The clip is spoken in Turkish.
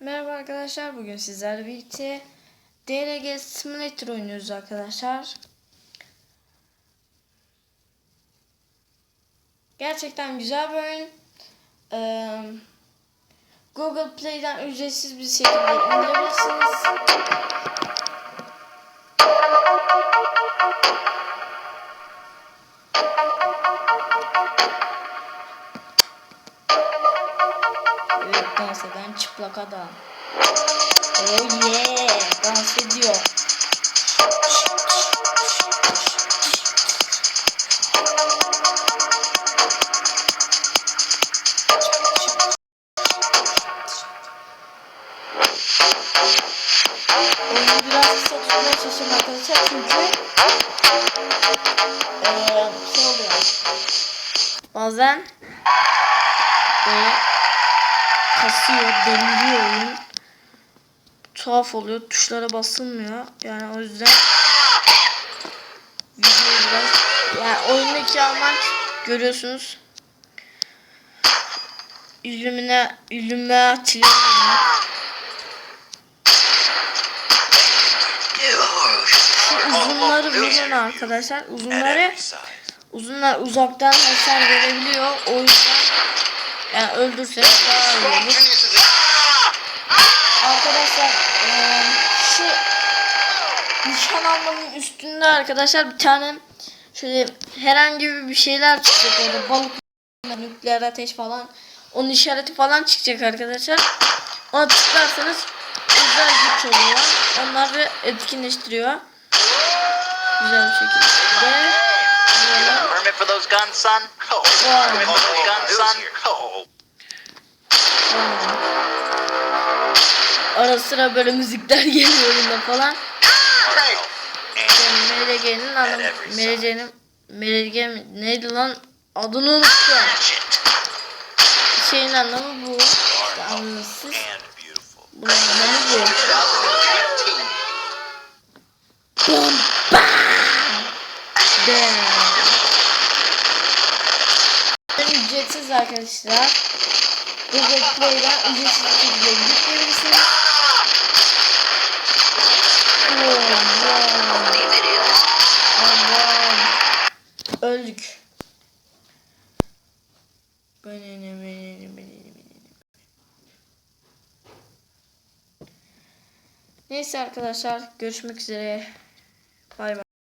Merhaba arkadaşlar. Bugün sizlerle birlikte DRG Simulator oynuyoruz arkadaşlar. Gerçekten güzel bir oyun. Ee, Google Play'den ücretsiz bir şekilde indirebilirsiniz. Eden çıplak adam. Oh yeah dans ediyor. Oyunu biraz kısa tutmaya çalışıyorum arkadaşlar çünkü eee şey oluyor. Bazen böyle kasıyor, deliriyor oyun. Tuhaf oluyor. Tuşlara basılmıyor. Yani o yüzden videoyu biraz yani oyundaki amaç görüyorsunuz. Illumina Illuminati uzunları vurun arkadaşlar. Uzunları uzunlar uzaktan hasar verebiliyor. O yüzden yani öldürseniz daha iyi olur. Arkadaşlar eee, şu nişan almanın üstünde arkadaşlar bir tane şöyle herhangi bir şeyler çıkacak orada balık nükleer ateş falan onun işareti falan çıkacak arkadaşlar. Ona tıklarsanız özel güç oluyor. Onları etkinleştiriyor. Güzel bir şekilde. Those guns, son? Oh, for those guns, son? Oh, Ara sıra böyle müzikler geliyor oyunda falan. Yani anlamı MLG'nin MLG mi? neydi lan? Adını unuttum. Şeyin anlamı bu. İşte siz. Bunun anlamı bu. 2015. Bum bam. Bam. Ücretsiz arkadaşlar. Google Play'den ücretsiz şekilde yükleyebilirsiniz. Öldük. Benene, benene, benene. Neyse arkadaşlar görüşmek üzere.